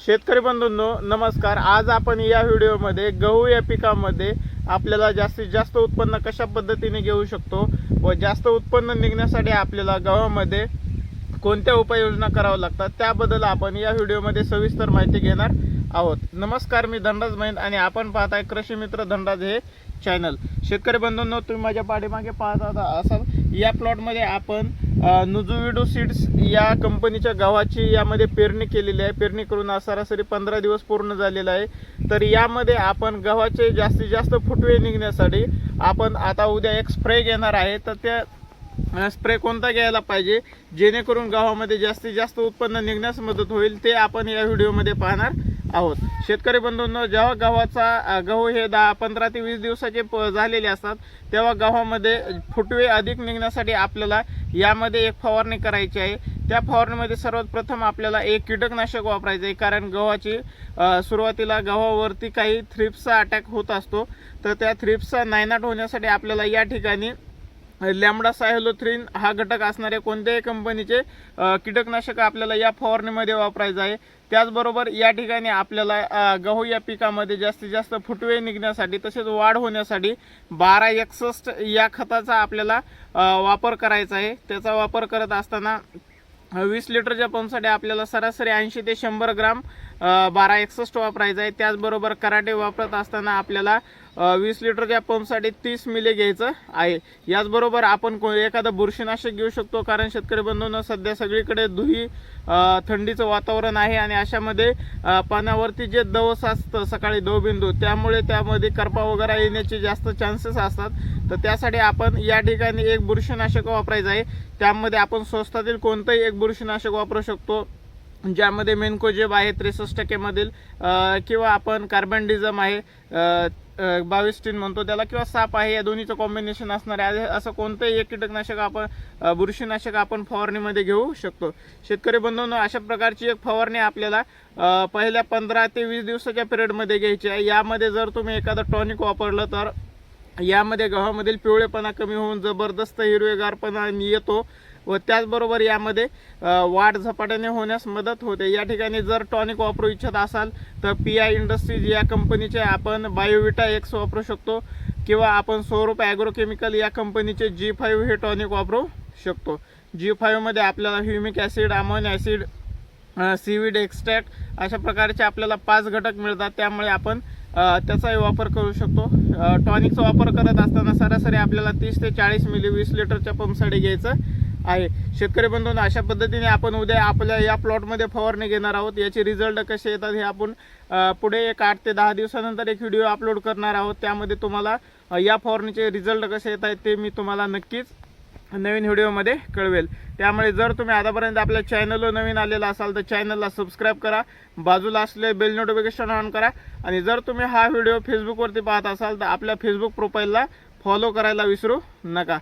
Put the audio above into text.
शेतकरी बंधूंनो नमस्कार. आज आपण या व्हिडिओमध्ये गहू या पिकामध्ये आपल्याला जास्तीत जास्त उत्पन्न कशा पद्धतीने घेऊ शकतो व जास्त उत्पन्न निघण्यासाठी आपल्याला गव्हामध्ये कोणत्या उपाययोजना कराव्या लागतात त्याबद्दल आपण या व्हिडिओमध्ये सविस्तर माहिती घेणार आहोत. नमस्कार मी धनराज महिंद आणि आपण पाहताय कृषी मित्र धनराज हे चॅनल. शेतकरी बंधूंनो तुम्ही माझ्या पाठीमागे पाहत असाल या प्लॉटमध्ये आपण नुजुविडो सीड्स या कंपनीच्या गव्हाची यामध्ये पेरणी केलेली आहे. पेरणी करून आज सरासरी पंधरा दिवस पूर्ण झालेला आहे. तर यामध्ये आपण गव्हाचे जास्तीत जास्त फुटवे निघण्यासाठी आपण आता उद्या एक स्प्रे घेणार आहे. तर त्या स्प्रे कोणता घ्यायला पाहिजे? जेणेकरून गव्हामध्ये जास्तीत जास्त उत्पन्न निघण्यास मदत होईल ते आपण या व्हिडिओमध्ये पाहणार. आहोत. शेतकरी बंधूंनो जेव्हा गव्हाचा गहू हे दहा पंधरा ते वीस दिवसाचे प झालेले असतात तेव्हा गव्हामध्ये फुटवे अधिक निघण्यासाठी आपल्याला यामध्ये एक फवारणी करायची आहे. त्या फवारणीमध्ये सर्वात प्रथम आपल्याला एक कीटकनाशक वापरायचं आहे कारण गव्हाची सुरुवातीला गव्हावरती काही थ्रिप्सचा अटॅक होत असतो. तर त्या थ्रिप्सचा नायनाट होण्यासाठी आपल्याला या ठिकाणी लॅमडा सायलोथ्रिन हा घटक असणाऱ्या कोणत्याही कंपनीचे कीटकनाशक आपल्याला या फवारणीमध्ये वापरायचं आहे. त्याचबरोबर या ठिकाणी आपल्याला गहू या पिकामध्ये जास्तीत जास्त फुटवे निघण्यासाठी तसेच वाढ होण्यासाठी बारा एकसष्ट या खताचा आपल्याला वापर करायचा आहे. त्याचा वापर करत असताना वीस लिटरच्या पंपसाठी आपल्याला सरासरी ऐंशी ते शंभर ग्राम बारा एकसष्ट वापरायचं आहे. त्याचबरोबर कराटे वापरत असताना आपल्याला वीस लिटरच्या पंपसाठी तीस मिली घ्यायचं आहे. याचबरोबर आपण को एखादं बुरशीनाशक घेऊ शकतो कारण शेतकरी बंधूंना सध्या सगळीकडे धुई थंडीचं वातावरण आहे आणि अशामध्ये पाण्यावरती जे दवस असतं सकाळी दवबिंदू त्यामुळे त्यामध्ये करपा वगैरे येण्याचे जास्त चान्सेस असतात. तर त्यासाठी आपण या ठिकाणी एक बुरशीनाशक वापरायचं आहे. त्यामध्ये आपण स्वस्तातील कोणतंही एक बुरशीनाशक वापरू शकतो. ज्यामध्ये मेनकोजेब आहे त्रेसष्ट टक्केमधील किंवा आपण कार्बनडिझम आहे अ, बावीस टीन म्हणतो त्याला किंवा साप आहे या दोन्हीचं कॉम्बिनेशन असणार आहे. असं कोणतंही एक कीटकनाशक आपण बुरशीनाशक आपण फवारणीमध्ये घेऊ शकतो. शेतकरी बंधूंनो अशा प्रकारची एक फवारणी आपल्याला पहिल्या पंधरा ते वीस दिवसाच्या पिरियडमध्ये घ्यायची आहे. यामध्ये जर तुम्ही एखादं टॉनिक वापरलं तर यामध्ये गव्हामधील पिवळेपणा कमी होऊन जबरदस्त हिरवेगारपणा येतो. व त्याचबरोबर यामध्ये वाढ झपाट्याने होण्यास मदत होते. या ठिकाणी जर टॉनिक वापरू इच्छित असाल तर पी आय इंडस्ट्रीज या कंपनीचे आपण बायोविटा एक्स वापरू शकतो किंवा आपण स्वरूप ॲग्रोकेमिकल या कंपनीचे जी फाईव्ह हे टॉनिक वापरू शकतो. जी फाईव्हमध्ये आपल्याला humic acid amino acid seaweed extract अशा प्रकारचे आपल्याला पाच घटक मिळतात. त्यामुळे आपण त्याचाही वापर करू शकतो. टॉनिकचा वापर करत असताना सरासरी आपल्याला तीस ते चाळीस मिली वीस लिटरच्या पंपसाठी घ्यायचं. आहे. शेतकरी बंधूंना अशा पद्धतीने आपण उद्या आपल्या या प्लॉटमध्ये फवारणी घेणार आहोत. याचे रिझल्ट कसे येतात हे आपण पुढे एक आठ ते दहा दिवसानंतर एक व्हिडिओ अपलोड करणार आहोत. त्यामध्ये तुम्हाला या फवारणीचे रिझल्ट कसे येत आहेत ते मी तुम्हाला नक्कीच नवीन व्हिडिओमध्ये कळवेल. त्यामुळे जर तुम्ही आतापर्यंत आपल्या चॅनलवर नवीन आलेला असाल तर चॅनलला सबस्क्राईब करा बाजूला असलेले बेल नोटिफिकेशन ऑन करा. आणि जर तुम्ही हा व्हिडिओ फेसबुकवरती पाहत असाल तर आपल्या फेसबुक प्रोफाईलला फॉलो करायला विसरू नका.